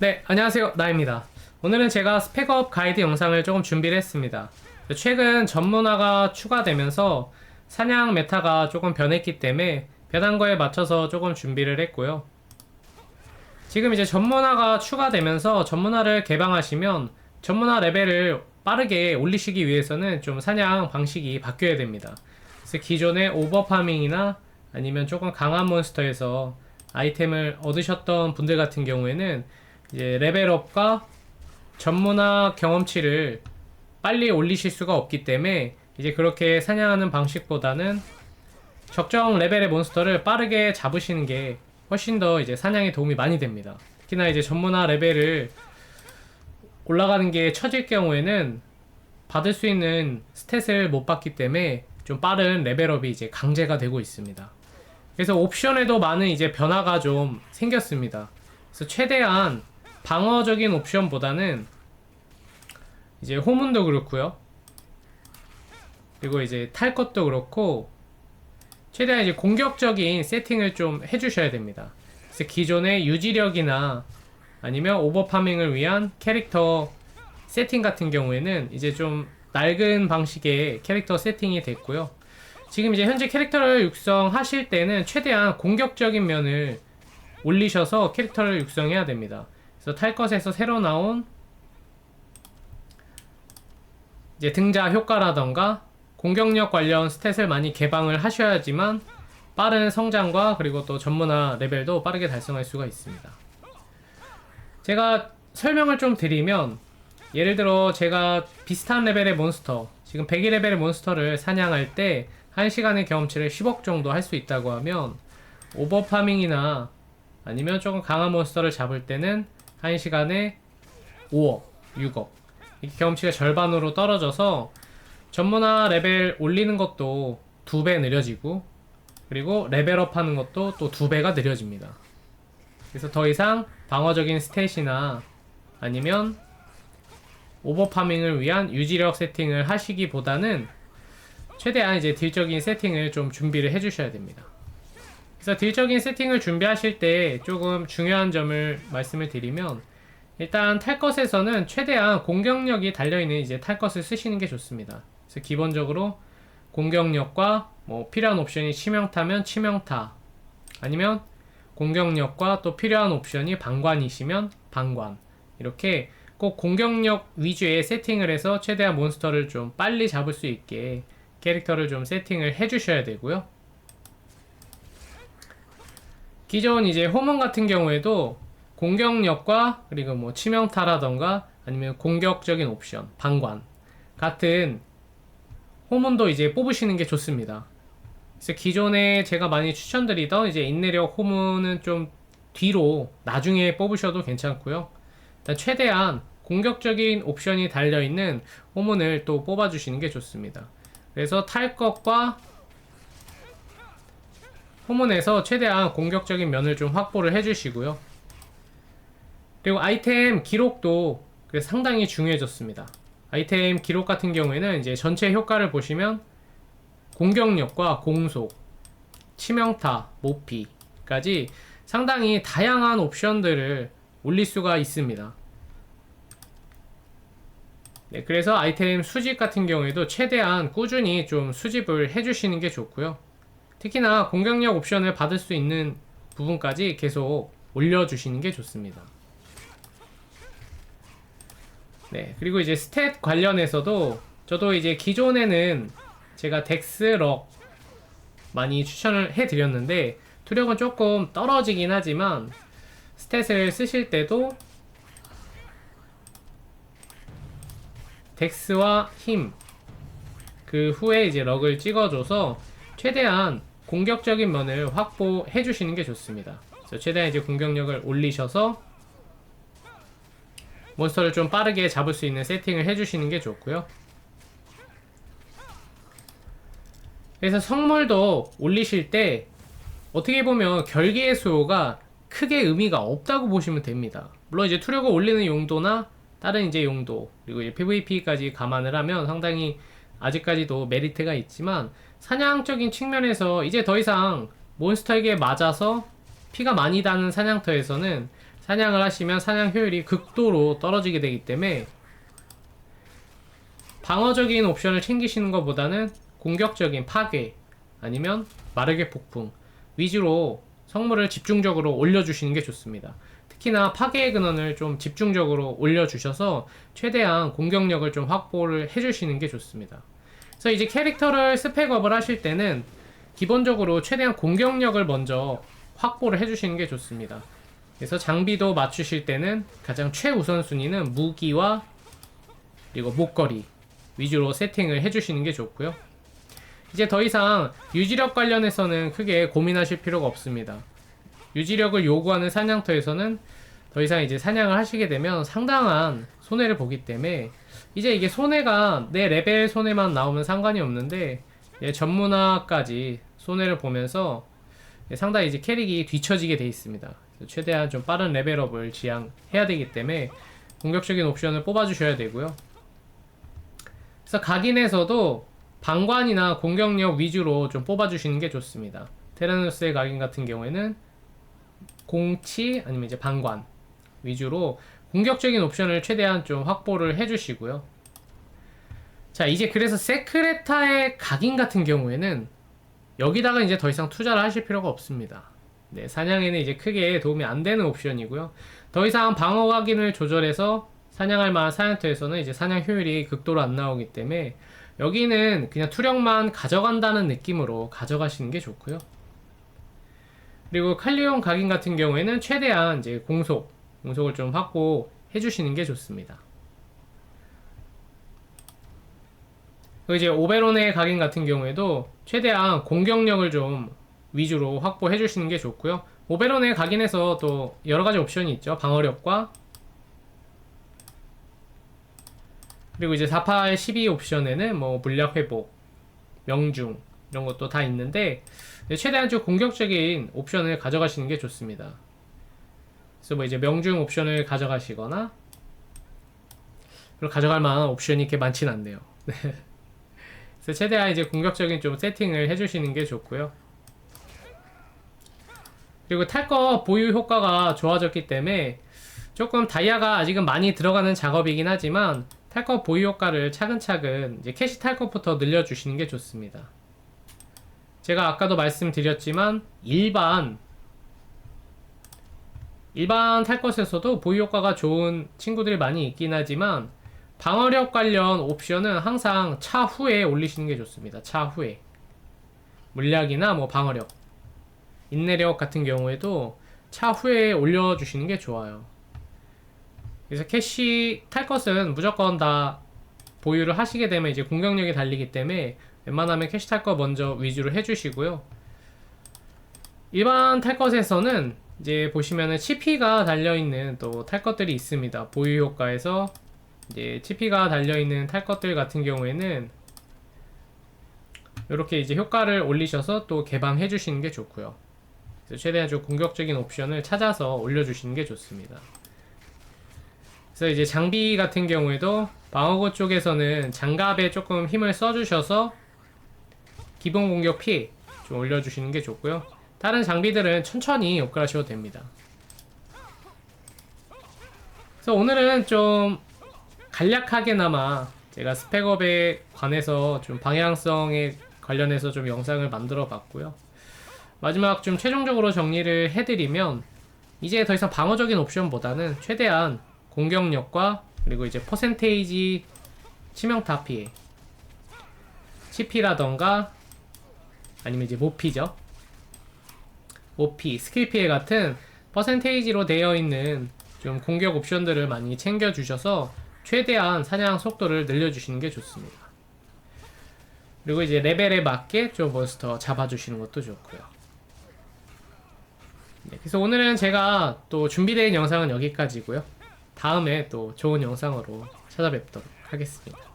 네, 안녕하세요. 나입니다. 오늘은 제가 스펙업 가이드 영상을 조금 준비를 했습니다. 최근 전문화가 추가되면서 사냥 메타가 조금 변했기 때문에 변한 거에 맞춰서 조금 준비를 했고요. 지금 이제 전문화가 추가되면서 전문화를 개방하시면 전문화 레벨을 빠르게 올리시기 위해서는 좀 사냥 방식이 바뀌어야 됩니다. 그래서 기존의 오버파밍이나 아니면 조금 강한 몬스터에서 아이템을 얻으셨던 분들 같은 경우에는 이제 레벨업과 전문화 경험치를 빨리 올리실 수가 없기 때문에 이제 그렇게 사냥하는 방식보다는 적정 레벨의 몬스터를 빠르게 잡으시는 게 훨씬 더 이제 사냥에 도움이 많이 됩니다. 특히나 이제 전문화 레벨을 올라가는 게 처질 경우에는 받을 수 있는 스탯을 못 받기 때문에 좀 빠른 레벨업이 이제 강제가 되고 있습니다. 그래서 옵션에도 많은 이제 변화가 좀 생겼습니다. 그래서 최대한 방어적인 옵션보다는 이제 호문도 그렇고요. 그리고 이제 탈 것도 그렇고 최대한 이제 공격적인 세팅을 좀 해주셔야 됩니다. 그래서 기존의 유지력이나 아니면 오버파밍을 위한 캐릭터 세팅 같은 경우에는 이제 좀 낡은 방식의 캐릭터 세팅이 됐고요. 지금 이제 현재 캐릭터를 육성하실 때는 최대한 공격적인 면을 올리셔서 캐릭터를 육성해야 됩니다. 그래서 탈 것에서 새로 나온 이제 등자 효과라던가 공격력 관련 스탯을 많이 개방을 하셔야지만 빠른 성장과 그리고 또 전문화 레벨도 빠르게 달성할 수가 있습니다. 제가 설명을 좀 드리면 예를 들어 제가 비슷한 레벨의 몬스터 지금 102 레벨의 몬스터를 사냥할 때 1시간의 경험치를 10억 정도 할 수 있다고 하면 오버파밍이나 아니면 조금 강한 몬스터를 잡을 때는 1시간에 5억, 6억 이렇게 경험치가 절반으로 떨어져서 전문화 레벨 올리는 것도 두 배 느려지고 그리고 레벨업 하는 것도 또 두 배가 느려집니다. 그래서 더 이상 방어적인 스탯이나 아니면 오버파밍을 위한 유지력 세팅을 하시기보다는 최대한 이제 딜적인 세팅을 좀 준비를 해주셔야 됩니다. 그래서 딜적인 세팅을 준비하실 때 조금 중요한 점을 말씀을 드리면 일단 탈 것에서는 최대한 공격력이 달려있는 이제 탈 것을 쓰시는 게 좋습니다. 그래서 기본적으로 공격력과 뭐 필요한 옵션이 치명타면 치명타 아니면 공격력과 또 필요한 옵션이 방관이시면 방관 이렇게 꼭 공격력 위주의 세팅을 해서 최대한 몬스터를 좀 빨리 잡을 수 있게 캐릭터를 좀 세팅을 해주셔야 되고요. 기존 이제 호문 같은 경우에도 공격력과 그리고 뭐 치명타라던가 아니면 공격적인 옵션, 방관 같은 호문도 이제 뽑으시는 게 좋습니다. 그래서 기존에 제가 많이 추천드리던 이제 인내력 호문은 좀 뒤로 나중에 뽑으셔도 괜찮고요. 일단 최대한 공격적인 옵션이 달려있는 호문을 또 뽑아주시는 게 좋습니다. 그래서 탈 것과 호문에서 최대한 공격적인 면을 좀 확보를 해주시고요. 그리고 아이템 기록도 상당히 중요해졌습니다. 아이템 기록 같은 경우에는 이제 전체 효과를 보시면 공격력과 공속, 치명타, 모피까지 상당히 다양한 옵션들을 올릴 수가 있습니다. 네, 그래서 아이템 수집 같은 경우에도 최대한 꾸준히 좀 수집을 해주시는 게 좋고요. 특히나 공격력 옵션을 받을 수 있는 부분까지 계속 올려주시는 게 좋습니다. 네, 그리고 이제 스탯 관련해서도 저도 이제 기존에는 제가 덱스럭 많이 추천을 해드렸는데 투력은 조금 떨어지긴 하지만 스탯을 쓰실 때도 덱스와 힘, 그 후에 이제 럭을 찍어줘서 최대한 공격적인 면을 확보해 주시는 게 좋습니다. 최대한 이제 공격력을 올리셔서 몬스터를 좀 빠르게 잡을 수 있는 세팅을 해주시는 게 좋고요. 그래서 성물도 올리실 때 어떻게 보면 결계의 수요가 크게 의미가 없다고 보시면 됩니다. 물론 이제 투력을 올리는 용도나 다른 이제 용도 그리고 이제 PVP까지 감안을 하면 상당히 아직까지도 메리트가 있지만 사냥적인 측면에서 이제 더 이상 몬스터에게 맞아서 피가 많이 다는 사냥터에서는 사냥을 하시면 사냥 효율이 극도로 떨어지게 되기 때문에 방어적인 옵션을 챙기시는 것보다는 공격적인 파괴 아니면 마르게 폭풍 위주로 성물을 집중적으로 올려주시는 게 좋습니다. 특히나 파괴의 근원을 좀 집중적으로 올려주셔서 최대한 공격력을 좀 확보를 해주시는 게 좋습니다. 그래서 이제 캐릭터를 스펙업을 하실 때는 기본적으로 최대한 공격력을 먼저 확보를 해주시는 게 좋습니다. 그래서 장비도 맞추실 때는 가장 최우선순위는 무기와 그리고 목걸이 위주로 세팅을 해주시는 게 좋고요. 이제 더 이상 유지력 관련해서는 크게 고민하실 필요가 없습니다. 유지력을 요구하는 사냥터에서는 더 이상 이제 사냥을 하시게 되면 상당한 손해를 보기 때문에 이제 이게 손해가 내 레벨 손해만 나오면 상관이 없는데 예, 전문화까지 손해를 보면서 예, 상당히 이제 캐릭이 뒤처지게 돼 있습니다. 최대한 좀 빠른 레벨업을 지향해야 되기 때문에 공격적인 옵션을 뽑아주셔야 되고요. 그래서 각인에서도 방관이나 공격력 위주로 좀 뽑아주시는 게 좋습니다. 테라노스의 각인 같은 경우에는 공치 아니면 이제 방관 위주로 공격적인 옵션을 최대한 좀 확보를 해주시고요. 자 이제 그래서 세크레타의 각인 같은 경우에는 여기다가 이제 더 이상 투자를 하실 필요가 없습니다. 네, 사냥에는 이제 크게 도움이 안 되는 옵션이고요. 더 이상 방어 각인을 조절해서 사냥할 만한 사냥터에서는 이제 사냥 효율이 극도로 안 나오기 때문에 여기는 그냥 투력만 가져간다는 느낌으로 가져가시는 게 좋고요. 그리고 칼리온 각인 같은 경우에는 최대한 이제 공속, 공속을 좀 확보해 주시는 게 좋습니다. 이제 오베론의 각인 같은 경우에도 최대한 공격력을 좀 위주로 확보해 주시는 게 좋고요. 오베론의 각인에서 또 여러 가지 옵션이 있죠. 방어력과 그리고 이제 4파의 12 옵션에는 뭐 물약 회복, 명중 이런 것도 다 있는데 최대한 좀 공격적인 옵션을 가져가시는 게 좋습니다. 그래서 뭐 이제 명중 옵션을 가져가시거나 그리고 가져갈 만한 옵션이 이렇게 많지는 않네요. 네. 그래서 최대한 이제 공격적인 좀 세팅을 해주시는 게 좋고요. 그리고 탈 거 보유 효과가 좋아졌기 때문에 조금 다이아가 아직은 많이 들어가는 작업이긴 하지만 탈 거 보유 효과를 차근차근 이제 캐시 탈 것부터 늘려주시는 게 좋습니다. 제가 아까도 말씀드렸지만 일반 일반 탈 것에서도 보유 효과가 좋은 친구들이 많이 있긴 하지만 방어력 관련 옵션은 항상 차후에 올리시는 게 좋습니다. 차후에 물약이나 뭐 방어력 인내력 같은 경우에도 차후에 올려주시는 게 좋아요. 그래서 캐시 탈 것은 무조건 다 보유를 하시게 되면 이제 공격력이 달리기 때문에 웬만하면 캐시 탈것 먼저 위주로 해주시고요. 일반 탈 것에서는 이제 보시면은 CP가 달려있는 또 탈 것들이 있습니다. 보유 효과에서 이제 CP가 달려있는 탈 것들 같은 경우에는 이렇게 이제 효과를 올리셔서 또 개방해 주시는 게 좋고요. 그래서 최대한 좀 공격적인 옵션을 찾아서 올려주시는 게 좋습니다. 그래서 이제 장비 같은 경우에도 방어구 쪽에서는 장갑에 조금 힘을 써주셔서 기본 공격 피 좀 올려주시는 게 좋고요. 다른 장비들은 천천히 업그레이드하셔도 됩니다. 그래서 오늘은 좀 간략하게나마 제가 스펙업에 관해서 좀 방향성에 관련해서 좀 영상을 만들어 봤고요. 마지막 좀 최종적으로 정리를 해드리면 이제 더 이상 방어적인 옵션보다는 최대한 공격력과 그리고 이제 퍼센테이지 치명타 피해 CP라던가 아니면 이제 모피죠 모피, 스킬 피해 같은 퍼센테이지로 되어 있는 좀 공격 옵션들을 많이 챙겨 주셔서 최대한 사냥 속도를 늘려주시는 게 좋습니다. 그리고 이제 레벨에 맞게 좀 몬스터 잡아주시는 것도 좋고요. 네, 그래서 오늘은 제가 또 준비된 영상은 여기까지고요. 다음에 또 좋은 영상으로 찾아뵙도록 하겠습니다.